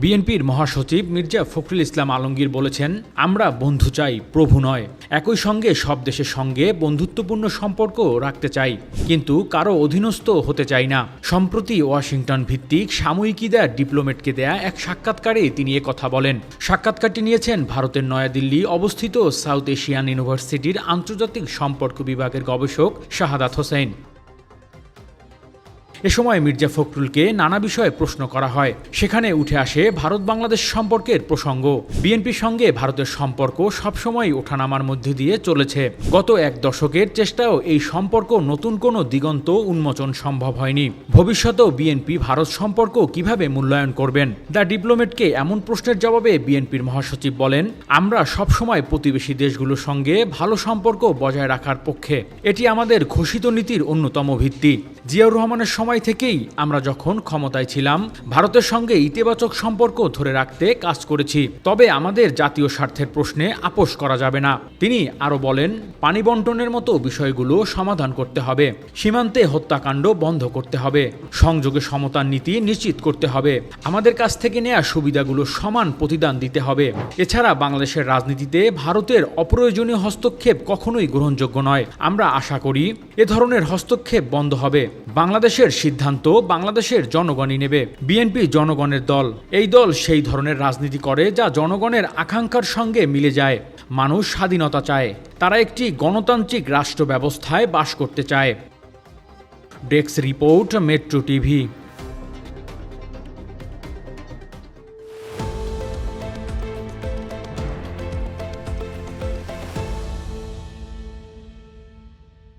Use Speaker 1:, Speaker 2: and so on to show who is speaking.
Speaker 1: বিএনপির মহাসচিব মির্জা ফখরুল ইসলাম আলমগীর বলেছেন, আমরা বন্ধু চাই, প্রভু নয়। একই সঙ্গে সব দেশের সঙ্গে বন্ধুত্বপূর্ণ সম্পর্ক রাখতে চাই। কিন্তু কারও অধীনস্থ হতে চাই না। সম্প্রতি ওয়াশিংটন ভিত্তিক সাময়িকীদের ডিপ্লোমেটকে দেয়া এক সাক্ষাৎকারে তিনি কথা বলেন। সাক্ষাৎকারটি নিয়েছেন ভারতের নয়াদিল্লি অবস্থিত সাউথ এশিয়ান ইউনিভার্সিটির আন্তর্জাতিক সম্পর্ক বিভাগের গবেষক শাহাদাত হোসেন। এ সময় মির্জা ফখরুলকে নানা বিষয়ে প্রশ্ন করা হয়। সেখানে উঠে আসে ভারত বাংলাদেশ সম্পর্কের প্রসঙ্গ। বিএনপির সঙ্গে ভারতের সম্পর্ক সবসময় ওঠানামার মধ্যে দিয়ে চলেছে। গত এক দশকের চেষ্টাও এই সম্পর্ক নতুন কোনো দিগন্ত উন্মোচন সম্ভব হয়নি। ভবিষ্যতেও বিএনপি ভারত সম্পর্ক কীভাবে মূল্যায়ন করবেন? দ্য ডিপ্লোমেটকে এমন প্রশ্নের জবাবে বিএনপির মহাসচিব বলেন, আমরা সবসময় প্রতিবেশী দেশগুলোর সঙ্গে ভালো সম্পর্ক বজায় রাখার পক্ষে। এটি আমাদের ঘোষিত নীতির অন্যতম ভিত্তি। জিয়াউর রহমানের সময় থেকেই আমরা যখন ক্ষমতায় ছিলাম, ভারতের সঙ্গে ইতিবাচক সম্পর্ক ধরে রাখতে কাজ করেছি। তবে আমাদের জাতীয় স্বার্থের প্রশ্নে আপোষ করা যাবে না। তিনি আরও বলেন, পানি বন্টনের মতো বিষয়গুলো সমাধান করতে হবে। সীমান্তে হত্যাকাণ্ড বন্ধ করতে হবে। সংযোগে সমতার নীতি নিশ্চিত করতে হবে। আমাদের কাছ থেকে নেওয়া সুবিধাগুলো সমান প্রতিদান দিতে হবে। এছাড়া বাংলাদেশের রাজনীতিতে ভারতের অপ্রয়োজনীয় হস্তক্ষেপ কখনোই গ্রহণযোগ্য নয়। আমরা আশা করি, এ ধরনের হস্তক্ষেপ বন্ধ হবে। বাংলাদেশের সিদ্ধান্ত বাংলাদেশের জনগণই নেবে। বিএনপি জনগণের দল। এই দল সেই ধরনের রাজনীতি করে যা জনগণের আকাঙ্ক্ষার সঙ্গে মিলে যায়। মানুষ স্বাধীনতা চায়। তারা একটি গণতান্ত্রিক রাষ্ট্র ব্যবস্থায় বাস করতে চায়। Desk report, metro TV.